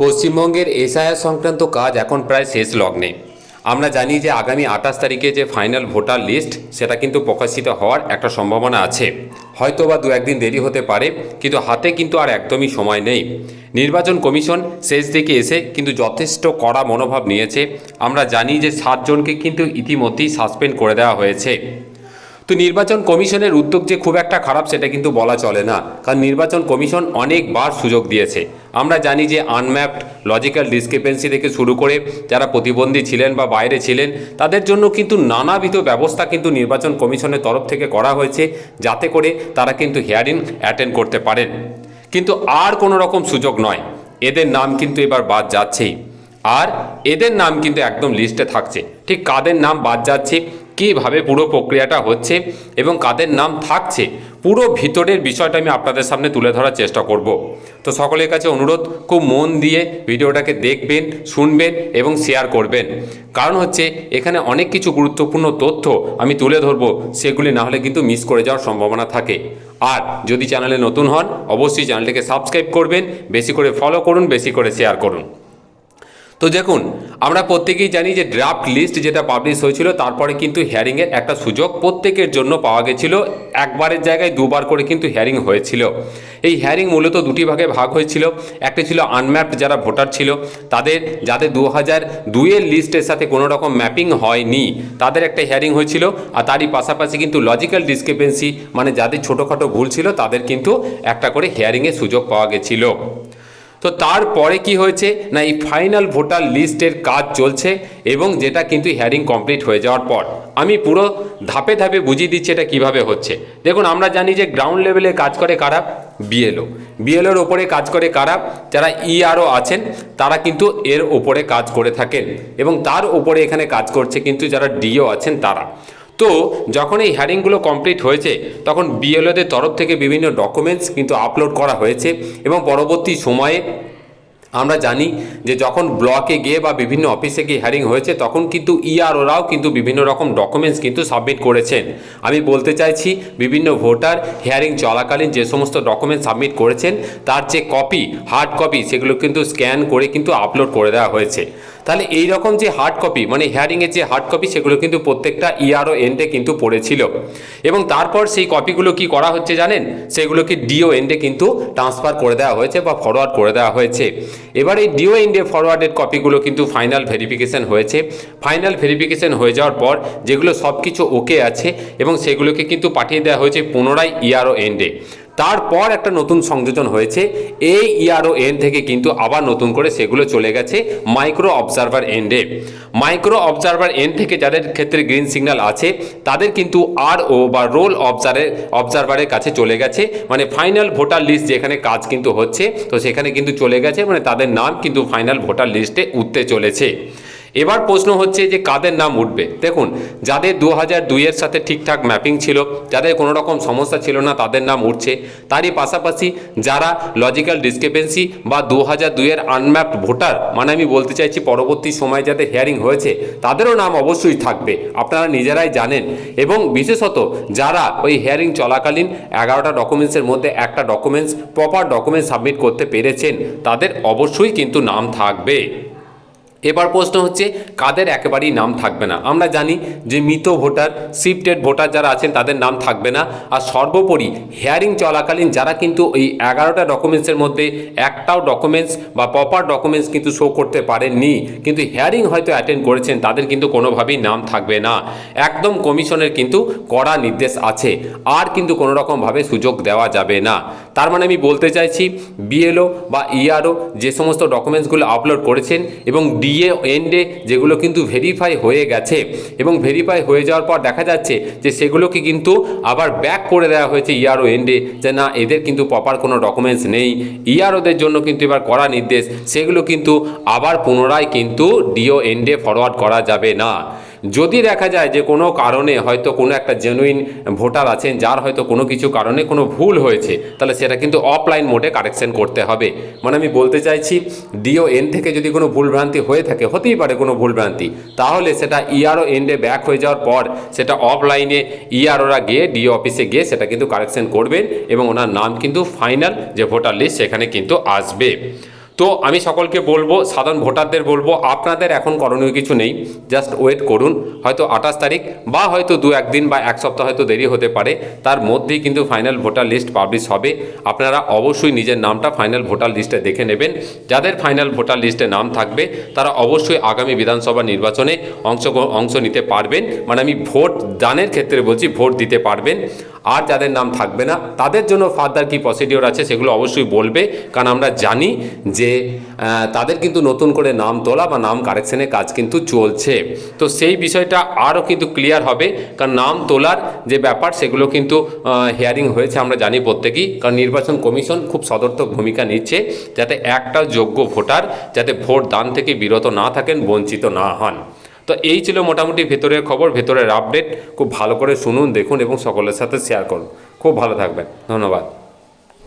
পশ্চিমবঙ্গের এসআইআর সংক্রান্ত কাজ এখন প্রায় শেষ লগ্নে। আমরা জানি যে আগামী আঠাশ তারিখে যে ফাইনাল ভোটার লিস্ট, সেটা কিন্তু প্রকাশিত হওয়ার একটা সম্ভাবনা আছে। হয়তো বা দু একদিন দেরি হতে পারে, কিন্তু হাতে কিন্তু আর একদমই সময় নেই। নির্বাচন কমিশন শেষ দিকে এসে কিন্তু যথেষ্ট কড়া মনোভাব নিয়েছে। আমরা জানি যে সাতজনকে কিন্তু ইতিমধ্যেই সাসপেন্ড করে দেওয়া হয়েছে। তো নির্বাচন কমিশনের উদ্যোগ যে খুব একটা খারাপ, সেটা কিন্তু বলা চলে না। কারণ নির্বাচন কমিশন অনেকবার সুযোগ দিয়েছে। আমরা জানি যে আনম্যাপড লজিক্যাল ডিসক্রিপেন্সি থেকে শুরু করে যারা প্রতিবন্ধী ছিলেন বা বাইরে ছিলেন, তাদের জন্য কিন্তু নানাবিধ ব্যবস্থা কিন্তু নির্বাচন কমিশনের তরফ থেকে করা হয়েছে যাতে করে তারা কিন্তু হিয়ারিং অ্যাটেন্ড করতে পারেন। কিন্তু আর কোনো রকম সুযোগ নয়। এদের নাম কিন্তু এবার বাদ যাচ্ছেই। আর এদের নাম কিন্তু একদম লিস্টে থাকছে। ঠিক কাদের নাম বাদ যাচ্ছে, কীভাবে পুরো প্রক্রিয়াটা হচ্ছে এবং কাদের নাম থাকছে পুরো ভিতরের বিষয়টা আমি আপনাদের সামনে তুলে ধরার চেষ্টা করব। তো সকলের কাছে অনুরোধ, খুব মন দিয়ে ভিডিওটাকে দেখবেন, শুনবেন এবং শেয়ার করবেন। কারণ হচ্ছে, এখানে অনেক কিছু গুরুত্বপূর্ণ তথ্য আমি তুলে ধরবো, সেগুলি না হলে কিন্তু মিস করে যাওয়ার সম্ভাবনা থাকে। আর যদি চ্যানেলে নতুন হন, অবশ্যই চ্যানেলটিকে সাবস্ক্রাইব করবেন, বেশি করে ফলো করুন, বেশি করে শেয়ার করুন। তো দেখুন, আমরা প্রত্যেকেই জানি যে ড্রাফট লিস্ট যেটা পাবলিশ হয়েছিল, তারপরে কিন্তু হিয়ারিংয়ের একটা সুযোগ প্রত্যেকের জন্য পাওয়া গেছিল। একবারের জায়গায় দুবার করে কিন্তু হিয়ারিং হয়েছিল। এই হিয়ারিং মূলত দুটি ভাগে ভাগ হয়েছিল। একটি ছিল আনম্যাপড যারা ভোটার ছিল, তাদের যাদের দু হাজার দুইয়ের লিস্টের সাথে কোনো রকম ম্যাপিং হয়নি, তাদের একটা হিয়ারিং হয়েছিল। আর তারই পাশাপাশি কিন্তু লজিক্যাল ডিসক্রিপেন্সি মানে যাদের ছোটোখাটো ভুল ছিল, তাদের কিন্তু একটা করে হিয়ারিংয়ের সুযোগ পাওয়া গেছিল। তো তারপরে কি হয়েছে? না, এই ফাইনাল ভোটার লিস্টের কাজ চলছে এবং যেটা কিন্তু হিয়ারিং কমপ্লিট হয়ে যাওয়ার পর। আমি পুরো ধাপে ধাপে বুঝিয়ে দিচ্ছি এটা কীভাবে হচ্ছে। দেখুন, আমরা জানি যে গ্রাউন্ড লেভেলে কাজ করে কারা? বিএলও বিএলওর ওপরে কাজ করে কারা? যারা ইআরও আছেন, তারা কিন্তু এর ওপরে কাজ করে থাকেন এবং তার ওপরে এখানে কাজ করছে কিন্তু যারা ডিও আছেন, তারা। তো যখন এই হ্যারিংগুলো কমপ্লিট হয়েছে, তখন বিএলওদের তরফ থেকে বিভিন্ন ডকুমেন্টস কিন্তু আপলোড করা হয়েছে এবং পরবর্তী সময়ে আমরা জানি যে যখন ব্লকে গিয়ে বা বিভিন্ন অফিসে গিয়ে হ্যারিং হয়েছে, তখন কিন্তু ইআরওরাও কিন্তু বিভিন্ন রকম ডকুমেন্টস কিন্তু সাবমিট করেছেন। আমি বলতে চাইছি, বিভিন্ন ভোটার হিয়ারিং চলাকালীন যে সমস্ত ডকুমেন্ট সাবমিট করেছেন, তার যে কপি হার্ড কপি সেগুলো কিন্তু স্ক্যান করে কিন্তু আপলোড করে দেওয়া হয়েছে। তাহলে এই রকম যে হার্ড কপি মানে হিয়ারিংয়ের যে হার্ড কপি সেগুলো কিন্তু প্রত্যেকটা ইআরও এন্ডে কিন্তু পড়েছিল। এবং তারপর সেই কপিগুলো কি করা হচ্ছে জানেন? সেগুলোকে ডিও এন্ডে কিন্তু ট্রান্সফার করে দেওয়া হয়েছে বা ফরওয়ার্ড করে দেওয়া হয়েছে। এবার এই ডিও ইন্ডিয়া ফরওয়ার্ডেড কপিগুলো কিন্তু ফাইনাল ভেরিফিকেশন হয়েছে। ফাইনাল ভেরিফিকেশন হয়ে যাওয়ার পর যেগুলো সব কিছু ওকে আছে এবং সেগুলোকে কিন্তু পাঠিয়ে দেওয়া হয়েছে পুনরায় ইয়ারও এন্ডে তারপর একটা নতুন সংযোজন হয়েছে। এই ইআরও এন থেকে কিন্তু আবার নতুন করে সেগুলো চলে গেছে মাইক্রো অবজারভার এন্ডে মাইক্রো অবজারভার এন থেকে যাদের ক্ষেত্রে গ্রিন সিগন্যাল আছে, তাদের কিন্তু আর ও বা রোল অবজারের অবজারভারের কাছে চলে গেছে। মানে ফাইনাল ভোটার লিস্ট যেখানে কাজ কিন্তু হচ্ছে, তো সেখানে কিন্তু চলে গেছে। মানে তাদের নাম কিন্তু ফাইনাল ভোটার লিস্টে উঠতে চলেছে। এবার প্রশ্ন হচ্ছে যে কাদের নাম উঠবে? দেখুন, যাদের দু হাজার দুইয়ের সাথে ঠিকঠাক ম্যাপিং ছিল, যাদের কোনো রকম সমস্যা ছিল না, তাদের নাম উঠছে। তারই পাশাপাশি যারা লজিক্যাল ডিসক্রিপেন্সি বা দু হাজার দুইয়ের আনম্যাপড ভোটার মানে আমি বলতে চাইছি পরবর্তী সময় যাদের হিয়ারিং হয়েছে, তাদেরও নাম অবশ্যই থাকবে, আপনারা নিজেরাই জানেন। এবং বিশেষত যারা ওই হিয়ারিং চলাকালীন এগারোটা ডকুমেন্টসের মধ্যে একটা ডকুমেন্টস প্রপার ডকুমেন্টস সাবমিট করতে পেরেছেন, তাদের অবশ্যই কিন্তু নাম থাকবে। এবার প্রশ্ন হচ্ছে, কাদের একেবারেই নাম থাকবে না? আমরা জানি যে মৃত ভোটার শিফটেড ভোটার যারা আছেন, তাদের নাম থাকবে না। আর সর্বোপরি হিয়ারিং চলাকালীন যারা কিন্তু এই এগারোটা ডকুমেন্টসের মধ্যে একটাও ডকুমেন্টস বা প্রপার ডকুমেন্টস কিন্তু শো করতে পারেননি। কিন্তু হিয়ারিং হয়তো অ্যাটেন্ড করেছেন, তাদের কিন্তু কোনোভাবেই নাম থাকবে না। একদম কমিশনের কিন্তু কড়া নির্দেশ আছে। আর কিন্তু কোনো রকমভাবে সুযোগ দেওয়া যাবে না। তার মানে আমি বলতে চাইছি বিএলও বা ইআরও যে সমস্ত ডকুমেন্টসগুলো আপলোড করেছেন এবং ডিএ এন্ডে যেগুলো কিন্তু ভেরিফাই হয়ে গেছে এবং ভেরিফাই হয়ে যাওয়ার পর দেখা যাচ্ছে যে সেগুলোকে কিন্তু আবার ব্যাক করে দেওয়া হয়েছে ইআরও এন্ডে যে না, এদের কিন্তু প্রপার কোনো ডকুমেন্টস নেই। ইআরওদের জন্য কিন্তু এবার করা নির্দেশ, সেগুলো কিন্তু আবার পুনরায় কিন্তু ডিও এন্ডে ফরওয়ার্ড করা যাবে না। যদি দেখা যায় যে কোনো কারণে হয়তো কোনো একটা জেনুইন ভোটার আছেন, যার হয়তো কোনো কিছু কারণে কোনো ভুল হয়েছে, তাহলে সেটা কিন্তু অফলাইন মোডে কারেকশন করতে হবে। মানে আমি বলতে চাইছি ডিও এন থেকে যদি কোনো ভুলভ্রান্তি হয়ে থাকে, হতেই পারে কোনো ভুলভ্রান্তি, তাহলে সেটা ইআরও এন্ডে ব্যাক হয়ে যাওয়ার পর সেটা অফলাইনে ইআরওরা গিয়ে ডিও অফিসে গিয়ে সেটা কিন্তু কারেকশন করবেন এবং ওনার নাম কিন্তু ফাইনাল যে ভোটার লিস্ট সেখানে কিন্তু আসবে। তো আমি সকলকে বলব, সাধারণ ভোটারদের বলব, আপনাদের এখন করণীয় কিছু নেই জাস্ট ওয়েট করুন। হয়তো আঠাশ তারিখ বা হয়তো দু একদিন বা এক সপ্তাহ হয়তো দেরি হতে পারে, তার মধ্যেই কিন্তু ফাইনাল ভোটার লিস্ট পাবলিশ হবে। আপনারা অবশ্যই নিজের নামটা ফাইনাল ভোটার লিস্টে দেখে নেবেন। যাদের ফাইনাল ভোটার লিস্টে নাম থাকবে, তারা অবশ্যই আগামী বিধানসভা নির্বাচনে অংশ অংশ নিতে পারবেন। মানে আমি ভোট দানের ক্ষেত্রে বলছি, ভোট দিতে পারবেন। আর যাদের নাম থাকবে না, তাদের জন্য ফার্দার কি প্রসিডিওর আছে সেগুলো অবশ্যই বলবে। কারণ আমরা জানি যে আহ, তাদের কিন্তু নতুন করে নাম তোলা বা নাম কারেকশনের কাজ কিন্তু চলছে। তো সেই বিষয়টা আরও কিন্তু ক্লিয়ার হবে কারণ নাম তোলার যে ব্যাপার সেগুলো কিন্তু হিয়ারিং হয়েছে আমরা জানি প্রত্যেকেই কারণ নির্বাচন কমিশন খুব সদর্থক ভূমিকা নিচ্ছে যাতে একটা যোগ্য ভোটার যাতে ভোট দান থেকে বিরত না থাকেন বঞ্চিত না হন। তো এই ছিল মোটামুটি ভেতরের খবর ভেতরের আপডেট খুব ভালো করে শুনুন দেখুন এবং সকলের সাথে শেয়ার করুন। খুব ভালো থাকবেন। ধন্যবাদ।